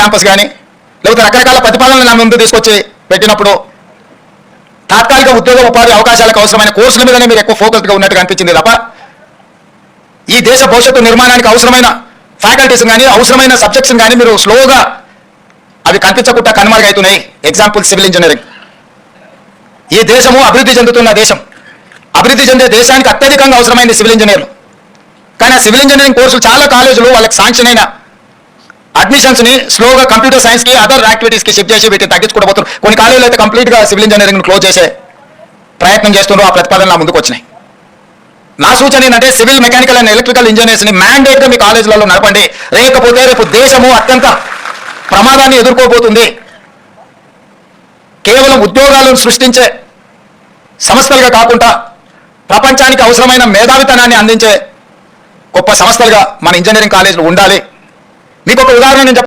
Campus కానీ లేకపోతే రకరకాల ప్రతిపాదనలు నా ముందు తీసుకొచ్చి పెట్టినప్పుడు తాత్కాలిక ఉద్యోగ ఉపాధి అవకాశాలకు అవసరమైన కోర్సుల మీదనే మీరు ఎక్కువ ఫోకస్గా ఉన్నట్టుగా అనిపించింది తప్ప ఈ దేశ భవిష్యత్తు నిర్మాణానికి అవసరమైన ఫ్యాకల్టీస్ కానీ అవసరమైన సబ్జెక్ట్స్ కానీ మీరు స్లోగా అవి కనిపించకుండా కనుమరుగవుతున్నాయి ఎగ్జాంపుల్ సివిల్ ఇంజనీరింగ్ ఈ దేశము అభివృద్ధి చెందుతున్న దేశం. అభివృద్ధి చెందే దేశానికి అత్యధికంగా అవసరమైంది సివిల్ ఇంజనీర్లు కానీ సివిల్ ఇంజనీరింగ్ కోర్సులు చాలా కాలేజీలు వాళ్ళకి శాంక్షన్ అయిన అడ్మిషన్స్ని స్లోగా కంప్యూటర్ సైన్స్కి అదర్ యాక్టివిటీస్కి షిఫ్ట్ చేసి వీటిని తగ్గించుకుంటూ కొన్ని కాలేజీలు అయితే కంప్లీట్గా సివిల్ ఇంజనీరింగ్ క్లోజ్ చేసే ప్రయత్నం చేస్తున్నారు ఆ ప్రతిపాదనలు నా ముందుకు వచ్చినాయి. నా సూచన ఏంటంటే సివిల్ మెకానికల్ అండ్ ఎలక్ట్రికల్ ఇంజనీర్స్ని మ్యాండేట్గా మీ కాలేజీలలో నడపండి. లేకపోతే రేపు దేశము అత్యంత ప్రమాదాన్ని ఎదుర్కోబోతుంది. కేవలం ఉద్యోగాలను సృష్టించే సంస్థలుగా కాకుండా ప్రపంచానికి అవసరమైన మేధావితనాన్ని అందించే గొప్ప సంస్థలుగా మన ఇంజనీరింగ్ కాలేజీలు ఉండాలి. మీకు ఒక ఉదాహరణ నేను చెప్